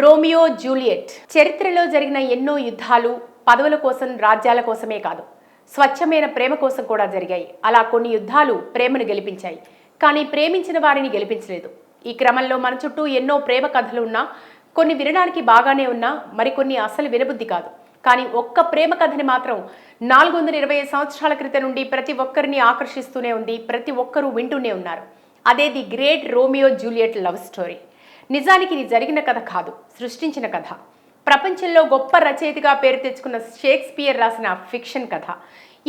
Romeo Juliet. చరిత్రలో జరిగిన ఎన్నో యుద్ధాలు పదవుల కోసం రాజ్యాల కోసమే కాదు స్వచ్ఛమైన ప్రేమ కోసం కూడా జరిగాయి. అలా కొన్ని యుద్ధాలు ప్రేమను గెలిపించాయి. కానీ ప్రేమించిన వారిని గెలిపించలేదు. ఈ క్రమంలో మన చుట్టూ ఎన్నో ప్రేమ కథలు ఉన్నా కొన్ని వినడానికి బాగానే ఉన్నా మరికొన్ని అసలు వినబుద్ధి కాదు. కానీ ఒక్క ప్రేమ కథని మాత్రం నాలుగు వందల ఇరవై సంవత్సరాల క్రితం నుండి ప్రతి ఒక్కరిని ఆకర్షిస్తూనే ఉంది ప్రతి ఒక్కరూ వింటూనే ఉన్నారు. అదే the great Romeo Juliet love story. నిజానికి ఇది జరిగిన కథ కాదు సృష్టించిన కథ. ప్రపంచంలో గొప్ప రచయితగా పేరు తెచ్చుకున్న షేక్స్పియర్ రాసిన ఫిక్షన్ కథ.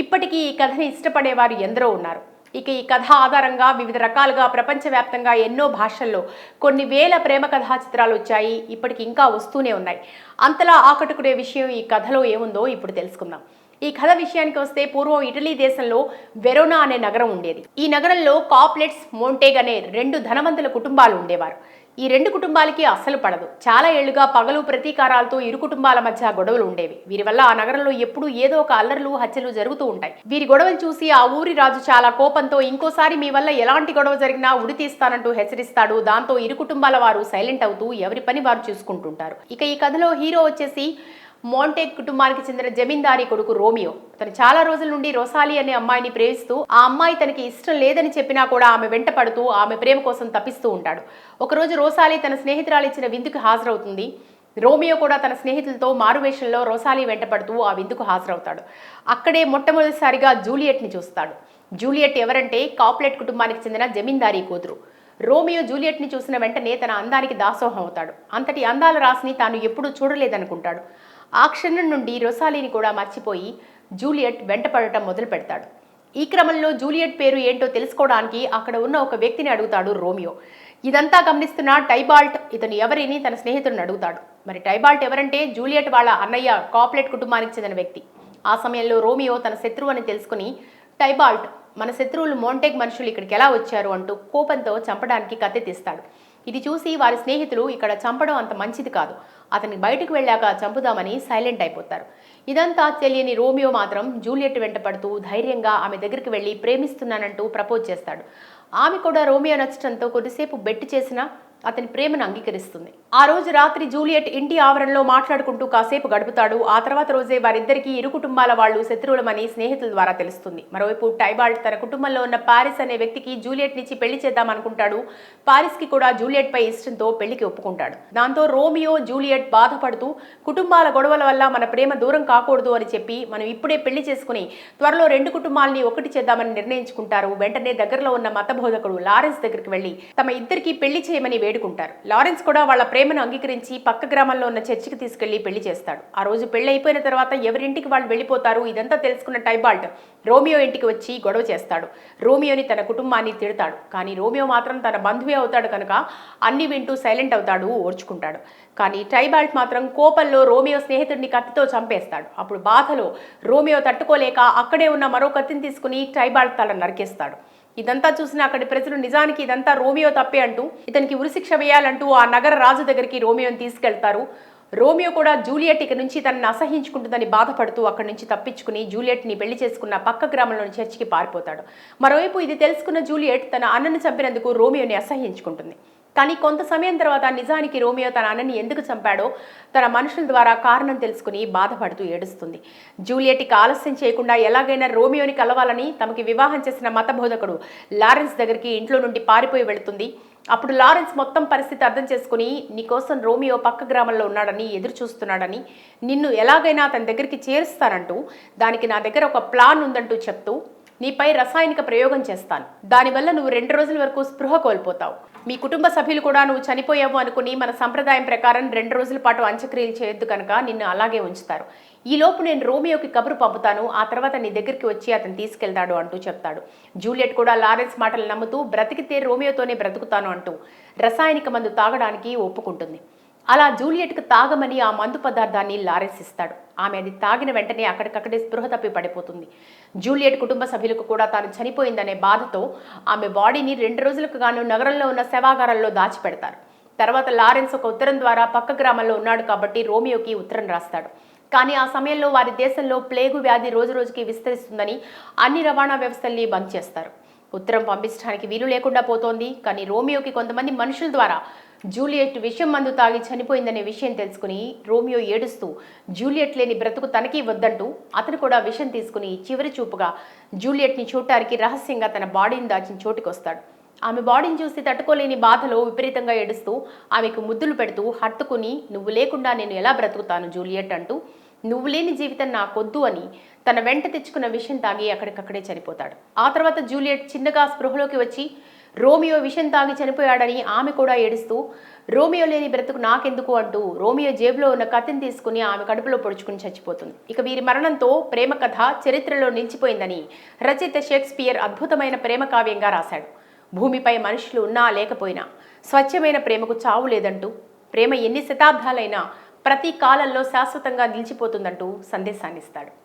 ఇప్పటికీ ఈ కథని ఇష్టపడేవారు ఎందరో ఉన్నారు. ఇక ఈ కథ ఆధారంగా వివిధ రకాలుగా ప్రపంచవ్యాప్తంగా ఎన్నో భాషల్లో కొన్ని వేల ప్రేమ కథా చిత్రాలు వచ్చాయి ఇప్పటికి ఇంకా వస్తూనే ఉన్నాయి. అంతలా ఆకట్టుకునే విషయం ఈ కథలో ఏముందో ఇప్పుడు తెలుసుకుందాం. ఈ కథ విషయానికి వస్తే పూర్వం ఇటలీ దేశంలో వెరోనా అనే నగరం ఉండేది. ఈ నగరంలో కాప్లెట్స్ మోంటేగ్ అనే రెండు ధనవంతుల కుటుంబాలు ఉండేవారు. ఈ రెండు కుటుంబాలకి అస్సలు పడదు. చాలా ఏళ్ళుగా పగలు ప్రతీకారాలతో ఇరు కుటుంబాల మధ్య గొడవలు ఉండేవి. వీరి వల్ల ఆ నగరంలో ఎప్పుడూ ఏదో ఒక అల్లర్లు హత్యలు జరుగుతూ ఉంటాయి. వీరి గొడవలు చూసి ఆ ఊరి రాజు చాలా కోపంతో ఇంకోసారి మీ వల్ల ఎలాంటి గొడవ జరిగినా ఉరి తీస్తానంటూ హెచ్చరిస్తాడు. దాంతో ఇరు కుటుంబాల వారు సైలెంట్ అవుతూ ఎవరి పని వారు చూసుకుంటుంటారు. ఇక ఈ కథలో హీరో వచ్చేసి మోంటేక్ కుటుంబానికి చెందిన జమీందారీ కొడుకు రోమియో. తను చాలా రోజుల నుండి రోసాలి అనే అమ్మాయిని ప్రేమిస్తూ ఆ అమ్మాయి తనకి ఇష్టం లేదని చెప్పినా కూడా ఆమె వెంట పడుతూ ఆమె ప్రేమ కోసం తప్పిస్తూ ఉంటాడు. ఒకరోజు రోసాలి తన స్నేహితురాలు ఇచ్చిన విందుకు హాజరవుతుంది. రోమియో కూడా తన స్నేహితులతో మారువేషంలో రోసాలి వెంటపడుతూ ఆ విందుకు హాజరవుతాడు. అక్కడే మొట్టమొదటిసారిగా జూలియట్ని చూస్తాడు. జూలియట్ ఎవరంటే కాప్లెట్ కుటుంబానికి చెందిన జమీందారీ కూతురు. రోమియో జూలియట్ని చూసిన వెంటనే తన అందానికి దాసోహం అవుతాడు. అంతటి అందాల రాశిని తాను ఎప్పుడూ చూడలేదనుకుంటాడు. ఆ క్షణం నుండి రొసాలిని కూడా మర్చిపోయి జూలియట్ వెంటపడటం మొదలు పెడతాడు ఈ క్రమంలో జూలియట్ పేరు ఏంటో తెలుసుకోవడానికి అక్కడ ఉన్న ఒక వ్యక్తిని అడుగుతాడు రోమియో. ఇదంతా గమనిస్తున్న టైబాల్ట్ ఇతను ఎవరిని తన స్నేహితుడిని అడుగుతాడు. మరి టైబాల్ట్ ఎవరంటే జూలియట్ వాళ్ళ అన్నయ్య కాప్లెట్ కుటుంబానికి చెందిన వ్యక్తి. ఆ సమయంలో రోమియో తన శత్రువు అని తెలుసుకుని టైబాల్ట్ మన శత్రువులు మోంటెక్ మనుషులు ఇక్కడికి ఎలా వచ్చారు? అంటూ కోపంతో చంపడానికి కత్తి తీస్తాడు. ఇది చూసి వారి స్నేహితులు ఇక్కడ చంపడం అంత మంచిది కాదు. అతని బయటకు వెళ్ళాక చంపుదామని సైలెంట్ అయిపోతారు. ఇదంతా తెలియని రోమియో మాత్రం జూలియట్ వెంట పడుతూ ధైర్యంగా ఆమె దగ్గరికి వెళ్ళి ప్రేమిస్తున్నానంటూ ప్రపోజ్ చేస్తాడు. ఆమె కూడా రోమియో నచ్చడంతో కొద్దిసేపు బెట్టు చేసినా అతని ప్రేమను అంగీకరిస్తుంది. ఆ రోజు రాత్రి జూలియట్ ఇంటి ఆవరణలో మాట్లాడుకుంటూ కాసేపు గడుపుతాడు. ఆ తర్వాత రోజే వారిద్దరికీ ఇరు కుటుంబాల వాళ్ళు శత్రువులమని స్నేహితుల ద్వారా తెలుస్తుంది. మరోవైపు టైబాల్ట్ తన కుటుంబంలో ఉన్న పారిస్ అనే వ్యక్తికి జూలియట్ నుంచి పెళ్ళి చేద్దామనుకుంటాడు పారిస్కి కూడా జూలియట్ పై ఇష్టంతో పెళ్ళికి ఒప్పుకుంటాడు. దాంతో రోమియో జూలియట్ బాధపడుతూ కుటుంబాల గొడవల వల్ల మన ప్రేమ దూరం కాకూడదు అని చెప్పి మనం ఇప్పుడే పెళ్ళి చేసుకుని త్వరలో రెండు కుటుంబాలని ఒకటి చేద్దామని నిర్ణయించుకుంటారు. వెంటనే దగ్గరలో ఉన్న మత బోధకుడు లారెన్స్ దగ్గరికి వెళ్ళి తమ ఇద్దరికి పెళ్ళి చేయమని వేడుకుంటారు. లారెన్స్ కూడా వాళ్ళ ప్రేమను అంగీకరించి పక్క గ్రామంలో ఉన్న చర్చికి తీసుకెళ్ళి పెళ్ళి చేస్తాడు. ఆ రోజు పెళ్ళి అయిపోయిన తర్వాత ఎవరింటికి వాళ్ళు వెళ్ళిపోతారు? ఇదంతా తెలుసుకున్న టైబాల్ట్ రోమియో ఇంటికి వచ్చి గొడవ చేస్తాడు. రోమియోని తన కుటుంబాన్ని తిడతాడు. కానీ రోమియో మాత్రం తన బంధువే అవుతాడు కనుక అన్ని వింటూ సైలెంట్ అవుతాడు ఓర్చుకుంటాడు. కానీ టైబాల్ట్ మాత్రం కోపంలో రోమియో స్నేహితుడిని కత్తితో చంపేస్తాడు. అప్పుడు బాధలో రోమియో తట్టుకోలేక అక్కడే ఉన్న మరో కత్తిని తీసుకుని టైబాల్ట్ తల నరికేస్తాడు. ఇదంతా చూసిన అక్కడి ప్రజలు నిజానికి ఇదంతా రోమియో తప్పే అంటూ ఇతనికి ఉరిశిక్ష వేయాలంటూ ఆ నగర రాజు దగ్గరికి రోమియోని తీసుకెళ్తారు. రోమియో కూడా జూలియట్ ఇక నుంచి తనని అసహించుకుంటుందని బాధపడుతూ అక్కడి నుంచి తప్పించుకుని జూలియట్ని పెళ్ళి చేసుకున్న పక్క గ్రామంలోని చర్చికి పారిపోతాడు. మరోవైపు ఇది తెలుసుకున్న జూలియట్ తన అన్నను చంపినందుకు రోమియోని అసహించుకుంటుంది. కానీ కొంత సమయం తర్వాత నిజానికి రోమియో తన అన్నని ఎందుకు చంపాడో తన మనుషుల ద్వారా కారణం తెలుసుకుని బాధపడుతూ ఏడుస్తుంది. జూలియట్కి ఆలస్యం చేయకుండా ఎలాగైనా రోమియోని కలవాలని తమకి వివాహం చేసిన మత బోధకుడు లారెన్స్ దగ్గరికి ఇంట్లో నుండి పారిపోయి వెళుతుంది. అప్పుడు లారెన్స్ మొత్తం పరిస్థితి అర్థం చేసుకుని నీకోసం రోమియో పక్క గ్రామంలో ఉన్నాడని ఎదురు చూస్తున్నాడని నిన్ను ఎలాగైనా అతని దగ్గరికి చేరుస్తానంటూ దానికి నా దగ్గర ఒక ప్లాన్ ఉందంటూ చెప్తూ నీపై రసాయనిక ప్రయోగం చేస్తాను. దానివల్ల నువ్వు రెండు రోజుల వరకు స్పృహ కోల్పోతావు. మీ కుటుంబ సభ్యులు కూడా నువ్వు చనిపోయావు అనుకుని మన సంప్రదాయం ప్రకారం రెండు రోజుల పాటు అంత్యక్రియలు చేయొద్దు కనుక నిన్ను అలాగే ఉంచుతారు. ఈలోపు నేను రోమియోకి కబురు పంపుతాను. ఆ తర్వాత నీ దగ్గరికి వచ్చి అతను తీసుకెళ్తాడు అంటూ చెప్తాడు. జూలియట్ కూడా లారెన్స్ మాటలు నమ్ముతూ బ్రతికితే రోమియోతోనే బ్రతుకుతాను అంటూ రసాయనిక మందు తాగడానికి ఒప్పుకుంటుంది. అలా జూలియట్కు తాగమని ఆ మందు పదార్థాన్ని లారెన్స్ ఇస్తాడు ఆమె అది తాగిన వెంటనే అక్కడికక్కడే స్పృహ తప్పి పడిపోతుంది. జూలియట్ కుటుంబ సభ్యులకు కూడా తాను చనిపోయిందనే బాధతో ఆమె బాడీని రెండు రోజులకు గాను నగరంలో ఉన్న శవాగారాల్లో దాచిపెడతారు. తర్వాత లారెన్స్ ఒక ఉత్తరం ద్వారా పక్క గ్రామంలో ఉన్నాడు కాబట్టి రోమియోకి ఉత్తరం రాస్తాడు. కానీ ఆ సమయంలో వారి దేశంలో ప్లేగు వ్యాధి రోజు రోజుకి విస్తరిస్తుందని అన్ని రవాణా వ్యవస్థల్ని బంద్ చేస్తారు. ఉత్తరం పంపించడానికి వీలు లేకుండా పోతోంది. కానీ రోమియోకి కొంతమంది మనుషుల ద్వారా జూలియట్ విషం మందు తాగి చనిపోయిందనే విషయం తెలుసుకుని రోమియో ఏడుస్తూ జూలియట్ లేని బ్రతుకు తనకి వద్దంటూ అతను కూడా విషం తీసుకుని చివరి చూపుగా జూలియట్ని చూడటానికి రహస్యంగా తన బాడీని దాచిన చోటుకొస్తాడు. ఆమె బాడీని చూసి తట్టుకోలేని బాధలో విపరీతంగా ఏడుస్తూ ఆమెకు ముద్దులు పెడుతూ హత్తుకుని నువ్వు లేకుండా నేను ఎలా బ్రతుకుతాను జూలియట్ అంటూ నువ్వు లేని జీవితం నాకొద్దు అని తన వెంట తెచ్చుకున్న విషయం తాగి అక్కడికక్కడే చనిపోతాడు. ఆ తర్వాత జూలియట్ చిన్నగా స్పృహలోకి వచ్చి రోమియో విషం తాగి చనిపోయాడని ఆమె కూడా ఏడుస్తూ రోమియో లేని బ్రతుకు నాకెందుకు? అంటూ రోమియో జేబులో ఉన్న కత్తిని తీసుకుని ఆమె కడుపులో పొడుచుకుని చచ్చిపోతుంది. ఇక వీరి మరణంతో ప్రేమ కథ చరిత్రలో నిలిచిపోయిందని రచయిత షేక్స్పియర్ అద్భుతమైన ప్రేమ కావ్యంగా రాశాడు. భూమిపై మనుషులు ఉన్నా లేకపోయినా స్వచ్ఛమైన ప్రేమకు చావు లేదంటూ ప్రేమ ఎన్ని శతాబ్దాలైనా ప్రతి కాలంలో శాశ్వతంగా నిలిచిపోతుందంటూ సందేశాన్నిస్తాడు.